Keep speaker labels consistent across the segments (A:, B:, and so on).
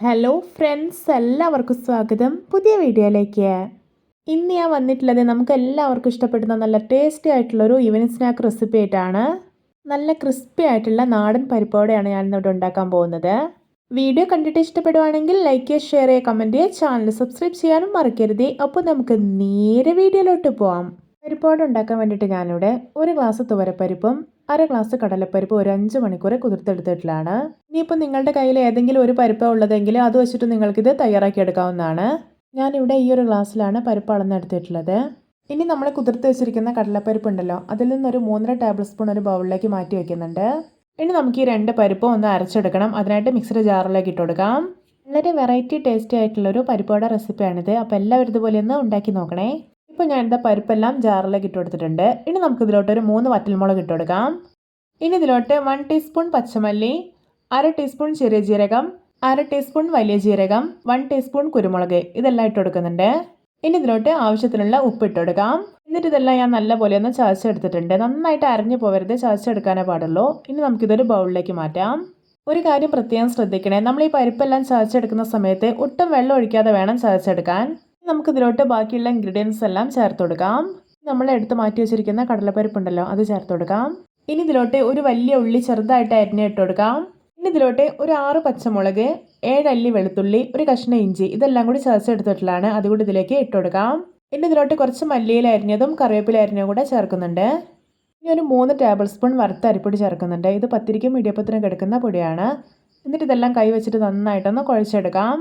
A: Hello friends എല്ലാവർക്കും സ്വാഗതം. പുതിയ വീഡിയോയിലേക്ക്. ഇന്ന് ഞാൻ വന്നിട്ടുള്ളത് നമുക്ക് എല്ലാവർക്കും ഇഷ്ടപ്പെടുന്ന നല്ല ടേസ്റ്റി ആയിട്ടുള്ള ഒരു ഈവനിങ് സ്നാക്ക് റെസിപ്പി ആയിട്ടാണ്. നല്ല ക്രിസ്പി ആയിട്ടുള്ള നാടൻ പരിപ്പോടെയാണ് ഞാൻ ഇന്നിവിടെ ഉണ്ടാക്കാൻ പോകുന്നത്. വീഡിയോ കണ്ടിട്ട് ഇഷ്ടപ്പെടുവാണെങ്കിൽ ലൈക്ക് ചെയ്യുക ഷെയർ ചെയ്യുക കമന്റ് ചെയ്യുക ചാനൽ സബ്സ്ക്രൈബ് ചെയ്യാനും മറക്കരുത്. അപ്പോൾ നമുക്ക് നേരെ വീഡിയോയിലോട്ട് പോവാം. പരിപ്പോടെ ഉണ്ടാക്കാൻ വേണ്ടിയിട്ട് ഞാനിവിടെ ഒരു ഗ്ലാസ് തുവരപ്പരിപ്പും അര ഗ്ലാസ് കടലപ്പരിപ്പ് ഒരു അഞ്ച് മണിക്കൂർ കുതിർത്തെടുത്തിട്ടുള്ളതാണ് ഇനിയിപ്പോൾ നിങ്ങളുടെ കയ്യിൽ ഏതെങ്കിലും ഒരു പരിപ്പ് ഉള്ളതെങ്കിൽ അത് വെച്ചിട്ട് നിങ്ങൾക്കിത് തയ്യാറാക്കി എടുക്കാവുന്നതാണ് ഞാനിവിടെ ഈ ഒരു ഗ്ലാസ്സിലാണ് പരിപ്പ് അളന്നെടുത്തിട്ടുള്ളത്. ഇനി നമ്മൾ കുതിർത്ത് വെച്ചിരിക്കുന്ന കടലപ്പരിപ്പ് ഉണ്ടല്ലോ അതിൽ നിന്നൊരു മൂന്നര ടേബിൾ സ്പൂൺ ഒരു ബൗളിലേക്ക് മാറ്റി വെക്കുന്നുണ്ട്. ഇനി നമുക്ക് ഈ രണ്ട് പരിപ്പും ഒന്ന് അരച്ചെടുക്കണം അതിനായിട്ട് മിക്സർ ജാറിലേക്ക് ഇട്ട് കൊടുക്കാം. വളരെ വെറൈറ്റി ടേസ്റ്റി ആയിട്ടുള്ളൊരു പരിപ്പോടെ റെസിപ്പിയാണിത്. അപ്പോൾ എല്ലാവരും ഇതുപോലെ ഒന്ന് ഉണ്ടാക്കി നോക്കണേ. ഇപ്പോൾ ഞാൻ എന്താ പരിപ്പെല്ലാം ജാറിലേക്ക് ഇട്ട് കൊടുത്തിട്ടുണ്ട്. ഇനി നമുക്ക് ഇതിലോട്ട് ഒരു മൂന്ന് വറ്റൽമുളക് ഇട്ട് കൊടുക്കാം. ഇനി ഇതിലോട്ട് വൺ ടീസ്പൂൺ പച്ചമല്ലി അര ടീസ്പൂൺ ചെറിയ ജീരകം അര ടീസ്പൂൺ വലിയ ജീരകം വൺ ടീസ്പൂൺ കുരുമുളക് ഇതെല്ലാം ഇട്ട് കൊടുക്കുന്നുണ്ട്. ഇനി ഇതിലോട്ട് ആവശ്യത്തിനുള്ള ഉപ്പ് ഇട്ട് കൊടുക്കാം. എന്നിട്ട് ഇതെല്ലാം ഞാൻ നല്ലപോലെ ഒന്ന് ചതച്ചെടുത്തിട്ടുണ്ട്. നന്നായിട്ട് അരഞ്ഞു പോകരുത് ചതച്ചെടുക്കാനേ പാടുള്ളൂ. ഇനി നമുക്കിതൊരു ബൗളിലേക്ക് മാറ്റാം. ഒരു കാര്യം പ്രത്യേകം ശ്രദ്ധിക്കണേ. നമ്മൾ ഈ പരിപ്പെല്ലാം ചതച്ചെടുക്കുന്ന സമയത്ത് ഒട്ടും വെള്ളം ഒഴിക്കാതെ വേണം ചതച്ചെടുക്കാൻ. നമുക്ക് ഇതിലോട്ട് ബാക്കിയുള്ള ഇൻഗ്രീഡിയൻസ് എല്ലാം ചേർത്ത് കൊടുക്കാം. നമ്മൾ എടുത്ത് മാറ്റി വെച്ചിരിക്കുന്ന കടലപ്പരിപ്പുണ്ടല്ലോ അത് ചേർത്ത് കൊടുക്കാം. ഇനി ഇതിലോട്ട് ഒരു വലിയ ഉള്ളി ചെറുതായിട്ട് അരിഞ്ഞ് ഇട്ട് കൊടുക്കാം. ഇനി ഇതിലോട്ട് ഒരു ആറ് പച്ചമുളക് ഏഴല്ലി വെളുത്തുള്ളി ഒരു കഷ്ണ ഇഞ്ചി ഇതെല്ലാം കൂടി ചതച്ചെടുത്തിട്ടുള്ളതാണ് അതുകൂടി ഇതിലേക്ക് ഇട്ട് കൊടുക്കാം. ഇനി ഇതിലോട്ട് കുറച്ച് മല്ലിയില അരിഞ്ഞതും കറിവേപ്പില അരിഞ്ഞതും കൂടെ ചേർക്കുന്നുണ്ട്. ഇനി ഒരു മൂന്ന് ടേബിൾ സ്പൂൺ വറുത്ത അരിപ്പൊടി ചേർക്കുന്നുണ്ട്. ഇത് പത്തിരിക്കും ഇടിയപ്പത്തിനും കിടക്കുന്ന പൊടിയാണ്. എന്നിട്ട് ഇതെല്ലാം കൈ വെച്ചിട്ട് നന്നായിട്ടൊന്ന് കുഴച്ചെടുക്കാം.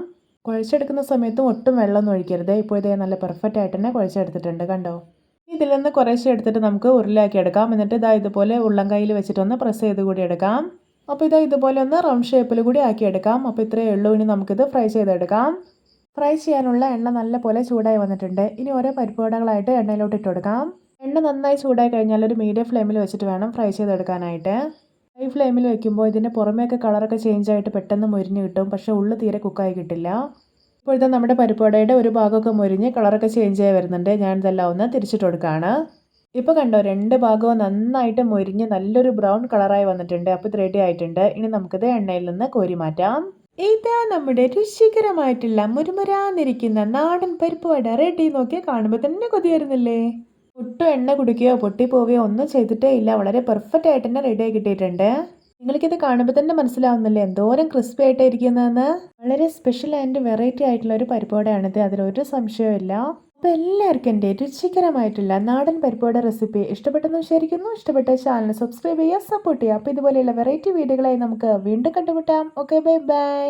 A: കുഴച്ചെടുക്കുന്ന സമയത്തും ഒട്ടും വെള്ളമൊന്നും ഒഴിക്കരുത്. ഇപ്പോൾ ഇതേ നല്ല പെർഫെക്റ്റ് ആയിട്ട് തന്നെ കുഴച്ചെടുത്തിട്ടുണ്ട് കണ്ടോ? ഇതിൽ നിന്ന് കുറേശ്ശെ എടുത്തിട്ട് നമുക്ക് ഉരുളാക്കി എടുക്കാം. എന്നിട്ട് ഇതാ ഇതുപോലെ ഉള്ളം കയ്യിൽ വെച്ചിട്ടൊന്ന് പ്രസ് ചെയ്ത് കൂടി എടുക്കാം. അപ്പോൾ ഇതാ ഇതുപോലെ ഒന്ന് റൗണ്ട് ഷേപ്പിൽ കൂടി ആക്കി എടുക്കാം. അപ്പോൾ ഇത്രയേ ഉള്ളൂ. ഇനി നമുക്കിത് ഫ്രൈ ചെയ്തെടുക്കാം ഫ്രൈ ചെയ്യാനുള്ള എണ്ണ നല്ല പോലെ ചൂടായി വന്നിട്ടുണ്ട്. ഇനി ഓരോ പരിപ്പുവടകളായിട്ട് എണ്ണയിലോട്ട് ഇട്ട് കൊടുക്കാം. എണ്ണ നന്നായി ചൂടായി കഴിഞ്ഞാൽ ഒരു മീഡിയം ഫ്ലെയിമിൽ വെച്ചിട്ട് വേണം ഫ്രൈ ചെയ്തെടുക്കാനായിട്ട്. ഹൈ ഫ്ലെയിമിൽ വെക്കുമ്പോൾ ഇതിന്റെ പുറമേയൊക്കെ കളറൊക്കെ ചേഞ്ച് ആയിട്ട് പെട്ടെന്ന് മുരിഞ്ഞ് കിട്ടും. പക്ഷേ ഉള്ളു തീരെ കുക്കായി കിട്ടില്ല. ഇപ്പോഴത്തെ നമ്മുടെ പരിപ്പുവടയുടെ ഒരു ഭാഗമൊക്കെ മുരിഞ്ഞ് കളറൊക്കെ ചേഞ്ച് ആയി വരുന്നുണ്ട്. ഞാൻ ഇതെല്ലാം ഒന്ന് തിരിച്ചിട്ട് കൊടുക്കുകയാണ് ഇപ്പോൾ കണ്ടോ രണ്ട് ഭാഗവും നന്നായിട്ട് മുരിഞ്ഞ് നല്ലൊരു ബ്രൗൺ കളറായി വന്നിട്ടുണ്ട്. അപ്പോൾ ഇത് റെഡി ആയിട്ടുണ്ട്. ഇനി നമുക്കിത് എണ്ണയിൽ നിന്ന് കോരി മാറ്റാം. ഇതാ നമ്മുടെ രുചികരമായിട്ടുള്ള മുരുമുരാന്നിരിക്കുന്ന നാടൻ പരിപ്പ് വട റെഡി നോക്കി കാണുമ്പോൾ തന്നെ കൊതിയായിരുന്നില്ലേ ഒട്ടും എണ്ണ കുടിക്കുകയോ പൊട്ടിപ്പോവുകയോ ഒന്നും ചെയ്തിട്ടേ ഇല്ല. വളരെ പെർഫെക്റ്റ് ആയിട്ട് തന്നെ റെഡി ആയി കിട്ടിയിട്ടുണ്ട്. നിങ്ങൾക്കിത് കാണുമ്പോൾ തന്നെ മനസ്സിലാവുന്നില്ലേ? എന്തോരം ക്രിസ്പി ആയിട്ടായിരിക്കുന്നതെന്ന് വളരെ സ്പെഷ്യൽ ആൻഡ് വെറൈറ്റി ആയിട്ടുള്ള ഒരു പരിപാടിയാണിത് അതിലൊരു സംശയമില്ല അപ്പോൾ എല്ലാവർക്കും എന്റെ രുചികരമായിട്ടുള്ള നാടൻ പരിപ്പോടെ റെസിപ്പി ഇഷ്ടപ്പെട്ടെന്ന് വിചാരിക്കുന്നു. ഇഷ്ടപ്പെട്ട ചാനൽ സബ്സ്ക്രൈബ് ചെയ്യുക സപ്പോർട്ട് ചെയ്യുക. അപ്പോൾ ഇതുപോലെയുള്ള വെറൈറ്റി വീഡിയോകളായി നമുക്ക് വീണ്ടും കണ്ടുമുട്ടാം. Okay bye bye